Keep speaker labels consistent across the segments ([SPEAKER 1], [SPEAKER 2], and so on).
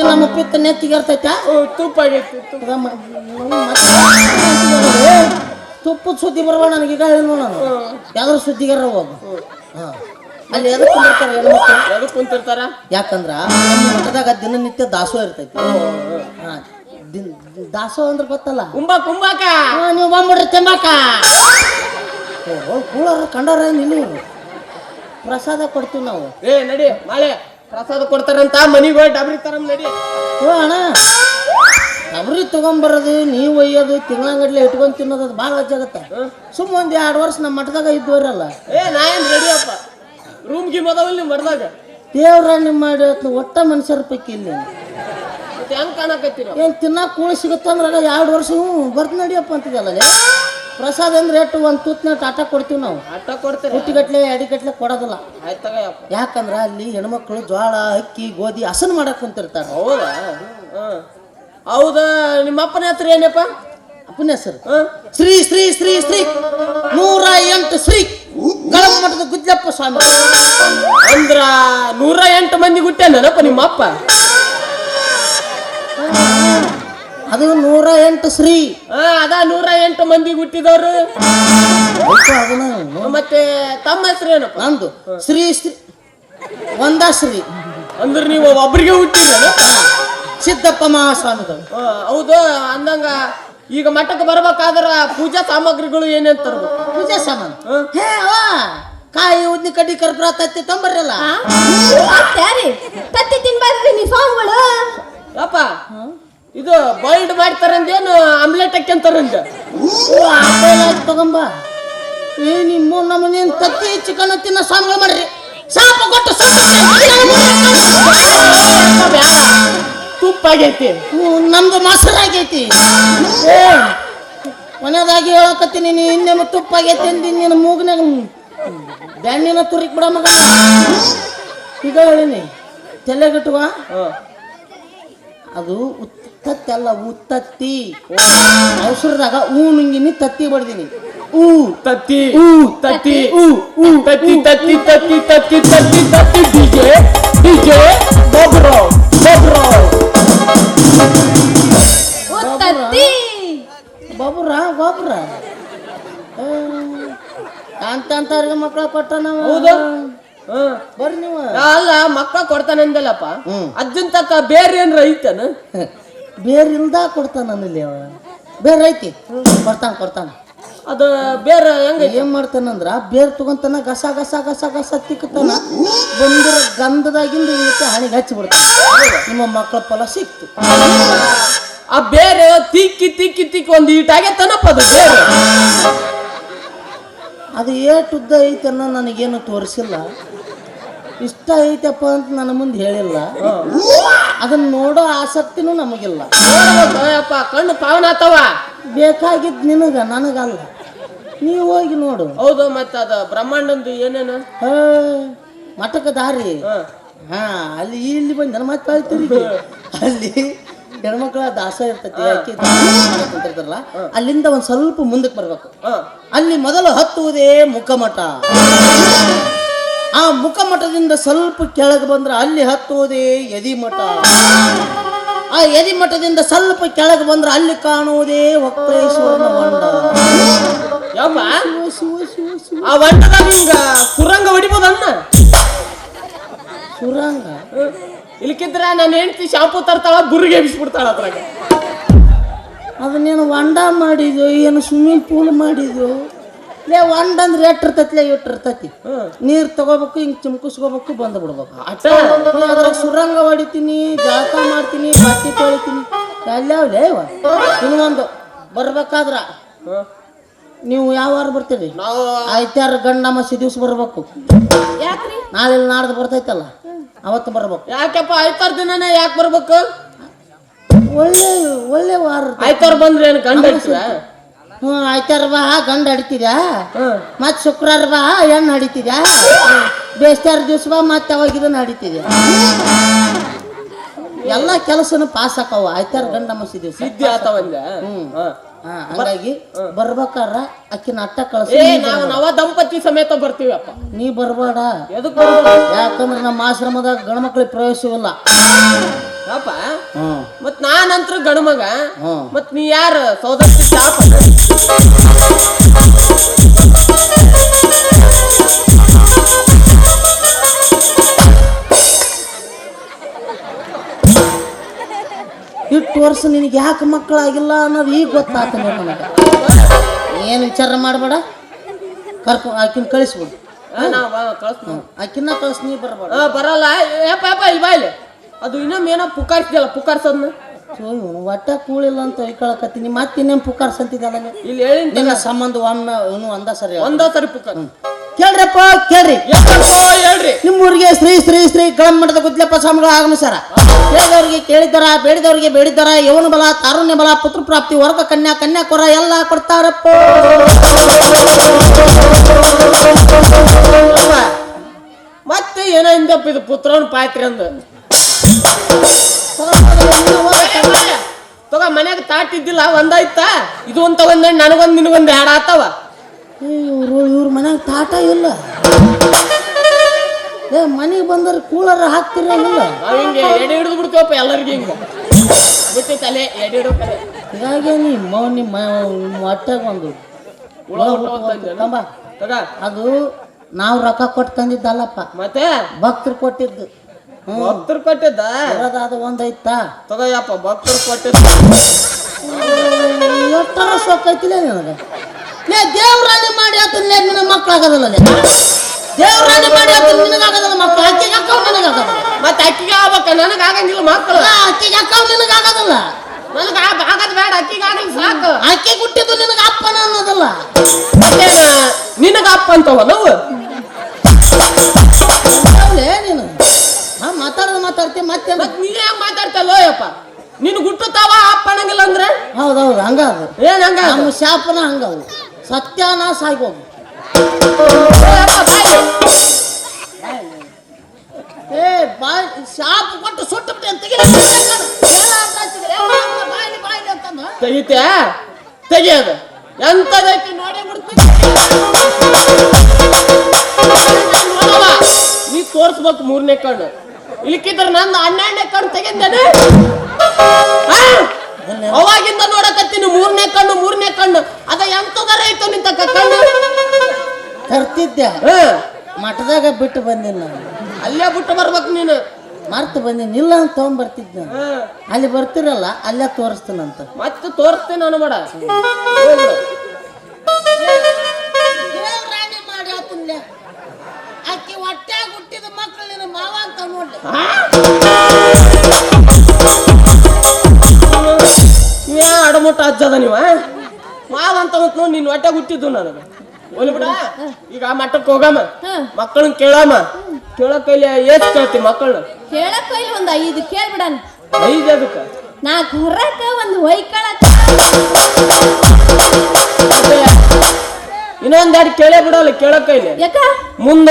[SPEAKER 1] ತಿಂದಿಲ್ಲ ನಮ್ಮ ಪಿತ್ತ ನೆತ್ತಿಗೆ ಇರ್ತೈತೆ
[SPEAKER 2] ತುಪ್ಪ
[SPEAKER 1] ತುಪ್ಪದ ಸುದ್ದಿ ಬರವ ನನಗೆ ಈಗ ಹೇಳಿ ನೋಡೋಣ ಯಾವ್ದ್ರ ಸುದ್ದಿಗಾರ ಹೋಗು. ಹಾ. ಅಲ್ಲಿ ಎದಕ್ಕೆ
[SPEAKER 2] ಎದಕ್ ಕುಂತಿರ್ತಾರ?
[SPEAKER 1] ಯಾಕಂದ್ರ ನಮ್ಮ ಮಠದಾಗ ದಿನನಿತ್ಯ ದಾಸೋಹ ಇರ್ತೈತಿ. ಹಾಂ ದಾಸೋ ಅಂದ್ರೆ ಗೊತ್ತಲ್ಲ?
[SPEAKER 2] ಕುಂಬಾ ಕುಂಬಾಕ.
[SPEAKER 1] ನೀವು ಬಂದ್ಬಿಡ್ರಿ ತಿಂಬಾಕ. ಕೂಳಾರ ಕಂಡಾರ ನಿಲ್ಲಿ ಪ್ರಸಾದ ಕೊಡ್ತೀವಿ ನಾವು.
[SPEAKER 2] ಏ ನಡಿ ಮಾಳೆ ಪ್ರಸಾದ ಕೊಡ್ತಾರಂತ ಮನಿಗೆ ಹೋಗಿ ಡಬ್ರಿ ತರಂ ನಡಿ.
[SPEAKER 1] ಓ ಅಣ್ಣ. ಡಬ್ರಿ ತಗೊಂಬರೋದು ನೀವು ಒಯ್ಯೋದು ತಿಂಗಳಂಗಡ್ಲೆ ಇಟ್ಕೊಂಡು ತಿನ್ನೋದು ಅದು ಭಾಳ ಹಚ್ಚಾಗತ್ತೆ ಸುಮ್ಮ ಒಂದು ಎರಡು ವರ್ಷ ನಮ್ಮ ಮಠದಾಗ ಇದ್ದವ್ರಲ್ಲ
[SPEAKER 2] ಏ ನಾ ಏನು ರೆಡಿಯಪ್ಪ ರೂಮ್ ಗಿಮ್ ಅದಾವಲ್ಲ ನಿಮ್ ಮಠದಾಗ?
[SPEAKER 1] ದೇವ್ರ ನಿಮ್ಮ ಮಾಡಿ ಹೊತ್ತು ಒಟ್ಟ ಮನುಷ್ಯರ ಪೈಕಿ ಇಲ್ಲಿ.
[SPEAKER 2] ಹೆಂಗೆ ಕಾಣಕತ್ತೀರ?
[SPEAKER 1] ಏನು ತಿನ್ನಕ್ಕೆ ಕೂಳಿ ಸಿಗುತ್ತಂದ್ರೆ ಎರಡು ವರ್ಷ ಹ್ಞೂ ಬರ್ದು ನಡಿಯಪ್ಪ ಅಂತಿದಲ್ಲ ಪ್ರಸಾದ ಅಂದ್ರೆ ಎಷ್ಟು ಒಂದು ತೂತ್ನ ಆಟ ಕೊಡ್ತೀವಿ ನಾವು.
[SPEAKER 2] ಆಟ ಕೊಡ್ತೀವಿ
[SPEAKER 1] ಹುಟ್ಟಿಗಟ್ಲೆ ಅಡಿಗಟ್ಲೆ ಕೊಡೋದಿಲ್ಲ.
[SPEAKER 2] ಆಯ್ತ್
[SPEAKER 1] ಯಾಕಂದ್ರೆ ಅಲ್ಲಿ ಹೆಣ್ಮಕ್ಳು ಜೋಳ ಅಕ್ಕಿ ಗೋಧಿ ಹಸನ್ ಮಾಡಕ್ ಕುಂತಿರ್ತಾರೆ.
[SPEAKER 2] ಹೌದಾ? ಹೌದಾ? ನಿಮ್ಮ ಅಪ್ಪನ ಹತ್ರ ಏನಪ್ಪ?
[SPEAKER 1] ಅಪ್ಪನ ಹೆಸರು? ಶ್ರೀ ಶ್ರೀ ಶ್ರೀ ಶ್ರೀ. ನೂರ ಎಂಟು ಶ್ರೀ. ಗಳಮ ಮಠದ ಗುಜ್ಜಪ್ಪ ಸ್ವಾಮಿ.
[SPEAKER 2] ಅಂದ್ರ ನೂರ ಎಂಟು ಮಂದಿ ಹುಟ್ಟ್ಯಾನಪ್ಪ ನಿಮ್ಮ ಅಪ್ಪ
[SPEAKER 1] ಅದು ನೂರ ಎಂಟು ಶ್ರೀ
[SPEAKER 2] ಹಾ ಅದ ನೂರ ಎಂಟು ಮಂದಿ ಹುಟ್ಟಿದವರು.
[SPEAKER 1] ಆಯ್ತು, ಅದನ್ನ? ನೋ-
[SPEAKER 2] ಮತ್ತೆ ತಮ್ಮ ಹೆಸರು ಏನಪ್ಪ?
[SPEAKER 1] ನಂದು. ಶ್ರೀ ಶ್ರೀ ಒಂದ ಶ್ರೀ
[SPEAKER 2] ಅಂದ್ರೆ ನೀವು ಒಬ್ರಿಗೆ ಹುಟ್ಟಿದ
[SPEAKER 1] ಸಿದ್ದಪ್ಪ ಮಹಾಸ್ವಾಮಿಗಳು.
[SPEAKER 2] ಹೌದು ಅಂದಂಗ ಈಗ ಮಠಕ್ಕೆ ಬರ್ಬೇಕಾದ್ರ ಪೂಜಾ ಸಾಮಗ್ರಿಗಳು ಏನೇನ್ ತರಬೇಕು?
[SPEAKER 1] ಪೂಜಾ ಸಾಮಾನು.
[SPEAKER 2] ಹ್ಮ್.
[SPEAKER 1] ಹೇ ಅವ ಕಾಯಿ ಉದ್ದಿ ಕಡ್ಡಿ ಕರ್ಪುರ ತತ್ತಿ ತೊಂಬರ್ರಲ್ಲ?
[SPEAKER 3] ಯಾರಿ? ತತ್ತಿ ತಿನ್ಬಾರ್ದು ನೀವು ಸ್ವಾಮಿಗಳು
[SPEAKER 2] ಯಪ್ಪ ಇದು ಬಾಯ್ಲ್ಡ್ ಮಾಡ್ತಾರಂದೇನು ಆಮ್ಲೆಟ್ ಹಾಕ್ಯಂತಾರಂದ?
[SPEAKER 1] ತಗೊಂಬ. ಏ ನಿಮ್ಮ ನಮ್ಮನೇನ್ ತತ್ತಿ ಚಿಕನ್ ತಿನ್ನ ಸ್ವಾಮಿಗಳು ಮಾಡ್ರಿ. ಸಾಪ ಕೊಟ್ಟು
[SPEAKER 2] ತುಪ್ಪ ಆಗೈತಿ
[SPEAKER 1] ನಮ್ದು ಮೊಸರಾಗೈತಿ ಆಗೈತಿ. ಮನೆಯದಾಗಿ ಹೇಳಕತ್ತೀನಿ ನೀನು ಹಿಂದೆ ತುಪ್ಪ ಆಗೈತಿ ಅಂದಿ ನಿನ್ನ ಮೂಗ್ನಾಗ ಬ್ಯಾಂಡಿನ ತುರಿಕ್ ಬಿಡ ಮಗ. ಈಗ ಹೇಳಿನಿ ತಲೆಗಿಟ್ಟುವ. ಅದು ಉತ್ತತ್ತಲ್ಲ ಉತ್ತತ್ತಿ. ಅವಸರದಾಗ ಹೂ ನುಂಗಿನಿ ತತ್ತಿ ಬಡ್ದೀನಿ. ಊ.
[SPEAKER 2] ತತ್ತಿ.
[SPEAKER 1] ಊ,
[SPEAKER 2] ತತ್ತಿ.
[SPEAKER 1] ಊ, ಊ,
[SPEAKER 2] ತತ್ತಿ ತತ್ತಿ ತತ್ತಿ ತತ್ತಿ ತತ್ತಿ ತತ್ತಿ. ಡಿಜೆ ಡಿಜೆ ಬೊಬ್ರೋ ಬೊಬ್ರೋ.
[SPEAKER 3] ಉತ್ತತ್ತಿ. ಬಬ್ರ
[SPEAKER 1] ಗೊಬ್ಬರ ಅಂತ ಅಂತವ್ರಿಗೆ ಮಕ್ಕಳ ಕೊಟ್ಟ ನಾವು? ಬರ್ರಿ ನೀವು.
[SPEAKER 2] ಅಲ್ಲ ಮಕ್ಕ ಕೊಡ್ತಾನೆ
[SPEAKER 1] ಅಂದಲ್ಲಪ್ಪ
[SPEAKER 2] ಅಜ್ಜನ್ ತಕ್ಕ ಬೇರೆ ಏನ್ರ ಐತನ
[SPEAKER 1] ಬೇರೆ ಇಲ್ದ ಕೊಡ್ತಾನ ಇಲ್ಲಿ ಅವ. ಬೇರೆ ಐತಿ. ಕೊಡ್ತಾನ ಕೊಡ್ತಾನ.
[SPEAKER 2] ಅದ ಬೇರೆ ಹೆಂಗ
[SPEAKER 1] ಏನ್ ಮಾಡ್ತಾನಂದ್ರ ಬೇರ್ ತಗೊಂತಾನ ಗಸ ಗಸ ಗಸ ಗಸ ತಿಕ್ಕತಾನ ಬಂದಿರ ಗಂಧದಾಗಿಂದ ಇವತ್ತೆ ಹಣಿಗೆ ಹಚ್ಚಿ ಬಿಡ್ತಾನ. ನಿಮ್ಮ ಮಕ್ಕಳ ಫಲ ಸಿಕ್ತು.
[SPEAKER 2] ಆ ಬೇರೆ ತಿಕ್ಕಿ ತಿಕ್ಕಿ ತಿಕ್ಕಿ ಒಂದ್ ಈಟಾಗೈತನಪ್ಪ ಅದು ಬೇರೆ.
[SPEAKER 1] ಅದು ಏಟುದ್ದ ಉದ್ದ ಐತೆ ಅನ್ನೋ ನನಗೇನು ತೋರಿಸಿಲ್ಲ. ಇಷ್ಟ ಐತಪ್ಪ ಅಂತ ನನ್ನ ಮುಂದೆ ಹೇಳಿಲ್ಲ. ಅದನ್ನ ನೋಡೋ ಆಸಕ್ತಿನೂ ನಮಗಿಲ್ಲ.
[SPEAKER 2] ಕಣ್ಣು ಪಾವನ ಆತವ.
[SPEAKER 1] ಬೇಕಾಗಿದ್ದು ನಿನಗ ನನಗಲ್ಲ. ನೀವು ಹೋಗಿ ನೋಡು.
[SPEAKER 2] ಹೌದು ಮತ್ತೆ ಅದು ಬ್ರಹ್ಮಾಂಡಂದು ಏನೇನು?
[SPEAKER 1] ಹೇ, ಮಠಕ ದಾರಿ.
[SPEAKER 2] ಹ.
[SPEAKER 1] ಅಲ್ಲಿ ಇಲ್ಲಿ ಬಂದು ನನ್ನ ಮತ್ತೆ ಅಲ್ಲಿ ಹೆಣ್ಮಕ್ಳ ದಾಸ ಇರ್ತೈತಿ ಅಕ್ಕಿ ದಾಸ ಕುಂತಿರ್ತಾರಲ್ಲ ಅಲ್ಲಿಂದ ಒಂದ್ ಸ್ವಲ್ಪ ಮುಂದಕ್ಕೆ ಬರ್ಬೇಕು. ಅಲ್ಲಿ ಮೊದಲು ಹತ್ತುವುದೇ ಮುಖಮಠ. ಆ ಮುಖಮಠದಿಂದ ಸ್ವಲ್ಪ ಕೆಳಗೆ ಬಂದ್ರೆ ಅಲ್ಲಿ ಹತ್ತುವುದೇ ಯದಿಮಠ. ಆ ಯದಿಮಠದಿಂದ ಸ್ವಲ್ಪ ಕೆಳಗೆ ಬಂದ್ರೆ ಅಲ್ಲಿ ಕಾಣುವುದೇ ಒಕ್ಕೇಶ್ವರನ ಹೊಂಡ
[SPEAKER 2] ಯಪ್ಪ, ಆ ಹೊಂಡದಾಗ ಸುರಂಗ ಹೊಡಿಬೋದನ್ನ?
[SPEAKER 1] ಸುರಂಗ?
[SPEAKER 2] ಇಲ್ಕಿದ್ರ ನಾನು ಹೆಂಡತಿ ಶಾಂಪು ತರ್ತಾಳ ಬುರ್ಗೆ ಎಬ್ಸ್ಬಿಡ್ತಾಳ ಅದ್ರಾಗ.
[SPEAKER 1] ಅದನ್ನೇನು ಹೊಂಡ ಮಾಡಿದ್ವು ಏನು ಸ್ವಿಮ್ಮಿಂಗ್ ಪೂಲ್ ಮಾಡಿದ್ವು ಲೇ ಒಂದ್ ಅಂದ್ರೆ ಎಟ್ ಇರ್ತೈತಿ ಎಟ್ ಇರ್ತೈತಿ. ನೀರ್ ತಗೋಬೇಕು ಹಿಂಗ್ ಚಿಮ್ಕಿಸ್ಕೋಬೇಕು ಬಂದು ಬಿಡ್ಬೇಕು. ಅದ್ರಾಗ ಸುರಂಗ ಹೊಡಿತೀನಿ ಜಾತ ಮಾಡ್ತೀನಿ ಬಟ್ಟೆ ತೊಳಿತೀನಿ. ಎಲ್ಲವ್ಲೇ ಇವ ಇನ್ನೊಂದು ಬರ್ಬೇಕಾದ್ರ. ನೀವು ಯಾವ ವಾರ ಬರ್ತೀರಿ? ಆಯ್ತಾರ ಗಂಡ ಮಸಿ ದಿವ್ಸ ಬರ್ಬೇಕು.
[SPEAKER 3] ಯಾಕ್ರಿ?
[SPEAKER 1] ನಾಳೆ ನಾಡ್ದು ಬರ್ತೈತಲ್ಲ ಅವತ್ತು ಬರ್ಬೇಕು.
[SPEAKER 2] ಯಾಕಪ್ಪ ಐತಾರ ದಿನನೇ ಯಾಕೆ ಬರ್ಬೇಕು?
[SPEAKER 1] ಒಳ್ಳೆ ಒಳ್ಳೆ ವಾರ
[SPEAKER 2] ಐತಾರ ಬಂದ್ರೆ ಏನು ಗಂಡ
[SPEAKER 1] ಹ್ಞೂ ಆಯ್ತಾರ ಬಾ ಗಂಡ ಹಡಿತಿದ್ಯಾ? ಮತ್ ಶುಕ್ರವಾರ ಬಾ ಹೆಣ್ಣು ಹಡಿತಿದ್ಯಾ? ಬೇಸ್ತಾರ ದಿವ್ಸ ಬಾ ಮತ್ತೆ ಅವಾಗ ಇದನ್ನ ಹಡಿತಿದ್ಯಾ. ಎಲ್ಲ ಕೆಲಸನು ಪಾಸ್ ಆಕಾವ ಆಯ್ತಾರ ಗಂಡ ಮಸಿ ದಿವ್ಸ.
[SPEAKER 2] ಸಿದ್ಧಿ ಆತಾವ
[SPEAKER 1] ಹ್ಞೂ
[SPEAKER 2] ಹ.
[SPEAKER 1] ಹಂಗಾಗಿ ಬರ್ಬೇಕಾರ ಅಕ್ಕಿನ ಅಟ್ಟ ಕಳ್ಸ
[SPEAKER 2] ಏ ನಾವು ನವ ದಂಪತಿ ಸಮೇತ ಬರ್ತೀವಪ್ಪ.
[SPEAKER 1] ನೀ ಬರ್ಬೇಡ.
[SPEAKER 2] ಎದಕ್ಕೆ
[SPEAKER 1] ಯಾಕಂದ್ರೆ ನಮ್ಮ ಆಶ್ರಮದಾಗ ಗಣಮಕ್ಳಿಗೆ ಪ್ರವೇಶವಿಲ್ಲ.
[SPEAKER 2] ಯಪ್ಪ ನಾನಂತ್ರ
[SPEAKER 1] ಗಣಮಗ.
[SPEAKER 2] ಮತ್ ನೀ ಯಾರ ಸೌದತ್ತಿ ಶಾಪ
[SPEAKER 1] ಇಟ್ಟು ವರ್ಷ ನಿನಗೆ ಯಾಕೆ ಮಕ್ಕಳಾಗಿಲ್ಲ ಅನ್ನೋದು ಈಗ ಗೊತ್ತಾಗ್ತ ನನಗೆ. ಏನು ವಿಚಾರ ಮಾಡಬೇಡ. ಕರ್ಕೊ ಆಕಿನ
[SPEAKER 2] ಕಳಿಸ್ಬೋದು
[SPEAKER 1] ಆಕಿನ್ನ ಕಳಿಸ್ ನೀ ಬರಬೇಡ.
[SPEAKER 2] ಬರಲ್ಲ. ಯಪ್ಪ ಯಪ್ಪ ಇಲ್ಲಿ ಬಾ ಇಲ್ಲಿ. ಅದು ಇನ್ನೊಮ್ಮೆ ಏನೋ ಪುಕಾರ್ಸಿದಲ್ಲ ಪುಕಾರ್ಸದ್ನ?
[SPEAKER 1] ಒಟ್ಟ ಕೂಳಿಲ್ಲ ಅಂತ ಹೇಳ್ಕೊಳಕತ್ತೀನಿ. ಮತ್ತೆ ಇನ್ನೇನು ಪುಕಾರ್ಸ್ ಅಂತಿದ್ದಲ್ಲ ನೀ?
[SPEAKER 2] ಇಲ್ಲಿ ಹೇಳಿ
[SPEAKER 1] ನಿನ್ನ ಸಂಬಂಧ ಒಮ್ಮೆ ಅವನು ಅಂದ ಸರಿ ಹೇಳ್.
[SPEAKER 2] ಒಂದ ಸರಿ ಪುಕಾರ್.
[SPEAKER 1] ಕೇಳ್ರಪ್ಪ ಕೇಳ್ರಿ.
[SPEAKER 2] ಯಾಕಪ್ಪ ಹೇಳ್ರಿ.
[SPEAKER 1] ನಿಮ್ಮೂರಿಗೆ ಶ್ರೀ ಶ್ರೀ ಶ್ರೀ ಕಳಂ ಮಠದ ಗುದ್ಲಪ್ಪ ಸ್ವಾಮಿಗಳು ಆಗಮಿಸ್ಯಾರ. ಕೇಳಿದವರಿಗೆ ಕೇಳಿದ್ದಾರ ಬೇಡಿದವರಿಗೆ ಬೇಡಿದ್ದಾರ ಯವನ ಬಲ ತಾರುಣ್ಯ ಬಲ ಪುತ್ರ ಪ್ರಾಪ್ತಿ ವರ್ಗ ಕನ್ಯಾ ಕನ್ಯಾ ಕೊರ ಎಲ್ಲ ಕೊಡ್ತಾರಪ್ಪ.
[SPEAKER 2] ಮತ್ತೆ ಏನೋ ಹಿಂದಪ್ಪ ಇದು ಪುತ್ರನ ಪಾತ್ರೆ ಅಂದ. ತಗ ಮನ್ಯಾಗ ತಾಟಿದ್ದಿಲ್ಲ ಒಂದಾಯ್ತಾ? ಇದು ಅಂತ ಒಂದ್ ನನಗೊಂದ್ ನಿನಗೊಂದ್ ಎರಡ ಆತವ.
[SPEAKER 1] ಇವ್ರು ಇವ್ರ ಮನ್ಯಾಗ ತಾಟ ಇಲ್ಲ. ಏ ಮನೆಗೆ ಬಂದ್ರೆ ಕೂಲರ್ ಹಾಕ್ತಿರಲಿಲ್ಲ.
[SPEAKER 2] ನಾವ್ ಹಿಂಗೆ ಎಡೆ ಹಿಡಿದು ಬಿಡ್ತೀವಪ್ಪ ಎಲ್ಲರಿಗೂ ಹಿಂಗ. ಬಿಟ್ಟಿ ತಲೆ ಎಡೆ ಹಿಡೋ ಕಲೆ
[SPEAKER 1] ಹೀಗಾಗಿ ನಿಮ್ಮ ನಿಮ್ಮ ಹೊಟ್ಟೆಗೆ ಒಂದು.
[SPEAKER 2] ಹುಳ?
[SPEAKER 1] ತಂಬ
[SPEAKER 2] ತಗ.
[SPEAKER 1] ಅದು ನಾವು ರೊಕ್ಕ ಕೊಟ್ಟು ತಂದಿದ್ದಲ್ಲಪ್ಪ.
[SPEAKER 2] ಮತ್ತೆ?
[SPEAKER 1] ಭಕ್ತರು ಕೊಟ್ಟಿದ್ದು.
[SPEAKER 2] ಭಕ್ತರು ಕೊಟ್ಟಿದ್ದ?
[SPEAKER 1] ಇರೋದಾದ ಐತ.
[SPEAKER 2] ತಗೋಯಪ್ಪ ಭಕ್ತರು ಕೊಟ್ಟಿದ್ದ.
[SPEAKER 1] ಸೊಕ್ಕೈತಿಲ್ಲ ನಿನಗೆ? ಲೇ ದೇವ್ರಾಣಿ ಮಾಡಿ ಆತಲ್ಲೇ ನಿನ್ನ ಮಕ್ಕಳಾಗದಲ್ಲ ಲೇ. ದೇವ್ರಾಣಿ ಮಾಡಿ ಆತ ನಿನಗಾಗದಲ್ಲ ಮಕ್ಕಳು ಅಕ್ಕಿಗೆ ಅಕ್ಕವ್ ನಿನಗಾಗದಲ್ಲ
[SPEAKER 2] ಮತ್ತೆ ಅಕ್ಕಿಗೆ ಆಗ್ಬೇಕ? ನನಗ ಆಗಂಗಿಲ್ಲ ಮಕ್ಕಳು
[SPEAKER 1] ಅಕ್ಕಿಗೆ ಅಕ್ಕವ್ ನಿನಗಾಗದಲ್ಲ
[SPEAKER 2] ನನಗ ಆಗದ್ ಬೇಡ ಅಕ್ಕಿಗೆ ಆಗಂಗ್ ಸಾಕು.
[SPEAKER 1] ಅಕ್ಕಿ ಹುಟ್ಟಿದ್ದು ನಿನಗ ಅಪ್ಪನ ಅನ್ನೋದಲ್ಲ.
[SPEAKER 2] ಮತ್ತೇನ? ನಿನಗ ಅಪ್ಪ ಅಂತವ ನಾವು?
[SPEAKER 1] ಮತ್ತೆ
[SPEAKER 2] ಮತ್ ನೀ ಹೆಂಗ್ ಮಾತಾಡ್ತಲ್ಲೋ ಯಪ್ಪ ನಿನ್ ಗುಟ್ಟುತ್ತಾವ ಅಪ್ಪಣಂಗಿಲ್ಲ ಅಂದ್ರೆ?
[SPEAKER 1] ಹೌದೌದು ಹಂಗ ಅದು
[SPEAKER 2] ಏನ್ ಹಂಗ
[SPEAKER 1] ನಮ್ಮ ಶಾಪನ ಹಂಗ ಸತ್ಯಾನ ಸಾಯ್ಬೋದು
[SPEAKER 2] ಓ ಯಪ್ಪ, ಬಾಯ್ಲಿ.
[SPEAKER 1] ಏ ಬಾಯ್ ಶಾಪ್ ಕೊಟ್ಟು ಸುಟ್ಟು ಬಿಟ್ಟು ಅಂತ
[SPEAKER 2] ತೆಗಿತ್ಯಾ? ತೆಗಿಯೋದು. ಎಂತದೈತಿ ನೋಡಿ ಬಿಡ್ತೀನಿ. ನೀ ತೋರ್ಸ್ಬೇಕು ಮೂರನೇ ಕಣ್ಣು. ಇಲ್ಕಿದ್ರ ನಂದು ಹನ್ನೆರಡನೇ ಕಣ್ಣು ತೆಗೆದೇನೆ ಅವಾಗಿಂದ ನೋಡಕತ್ತೀನಿ ಮೂರನೇ ಕಣ್ಣು ಮೂರನೇ ಕಣ್ಣು. ಅದ ಎಂತದಾರ ಐತೋ ನಿಂತ ಕಣ್ಣು?
[SPEAKER 1] ತರ್ತಿದ್ದೆ
[SPEAKER 2] ಹ,
[SPEAKER 1] ಮಠದಾಗ ಬಿಟ್ಟು ಬಂದಿಲ್ಲ ನಾನು.
[SPEAKER 2] ಅಲ್ಲೇ ಬಿಟ್ಟು ಬರ್ಬೇಕು ನೀನು.
[SPEAKER 1] ಮರ್ತು ಬಂದಿನಿ. ಇಲ್ಲ ಅಂತ ನಾನು.
[SPEAKER 2] ಹ,
[SPEAKER 1] ಅಲ್ಲಿ ಬರ್ತಿರಲ್ಲ ಅಲ್ಲೇ ತೋರಿಸ್ತೀನಂತ
[SPEAKER 2] ಮತ್ತೆ ತೋರಿಸ್ತೀನಿ ನಾನು
[SPEAKER 1] ಮಾಡಿ. ಅಕ್ಕಿ ಹೊಟ್ಟೆ ಹುಟ್ಟಿದ ಮಕ್ಕಳು ನಿನ್ನ ಮಾವ
[SPEAKER 2] ನೀ ಅಡಮುಟ್ಟ ಅಜ್ಜದ ನೀವ ಮಾವ ಅಂತ ನೋಡಿ ನಿನ್ ಹೊಟ್ಟೆ ಹುಟ್ಟಿದ್ದು ನನಗೆ. ಒಲಿ ಬಿಡ ಈಗ ಮಟ್ಟಕ್ಕೆ ಹೋಗಮ್ಮ.
[SPEAKER 3] ಹ್ಮ್.
[SPEAKER 2] ಮಕ್ಕಳನ್ನ ಕೇಳಮ್ಮ. ಕೇಳೋ ಕೈಲಿ ಏಟ್ ಕೇಳ್ತಿ ಮಕ್ಕಳನ್ನ
[SPEAKER 3] ಕೇಳಕ್ ಕೊಯ್ಲಿ ಒಂದ್ ಐದು ಕೇಳ್ಬಿಡಣ
[SPEAKER 2] ಐದು ಅದಕ್ಕ
[SPEAKER 3] ನಾಲ್ಕು ಹೊರಕ ಒಂದು ಒಯ್ಕೊಳಕ
[SPEAKER 2] ಇನ್ನೊಂದ್ ಎರಡು ಕೇಳೇ ಬಿಡಲ್ಲ ಕೇಳೋ ಕೈಲಿ.
[SPEAKER 3] ಯಾಕ?
[SPEAKER 2] ಮುಂದ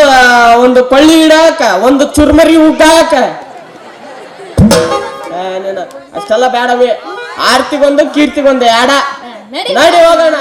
[SPEAKER 2] ಒಂದು ಕೊಳ್ಳಿ ಇಡಾಕ ಒಂದು ಚುರ್ಮರಿ ಉಗ್ಗಾಕ. ಹಾಕ ನೀನು ಅಷ್ಟೆಲ್ಲ ಬೇಡವೇ ಆರ್ತಿಗೊಂದು ಕೀರ್ತಿಗೊಂದು ಯಾಡ. ನಡಿ ಹೋಗೋಣ.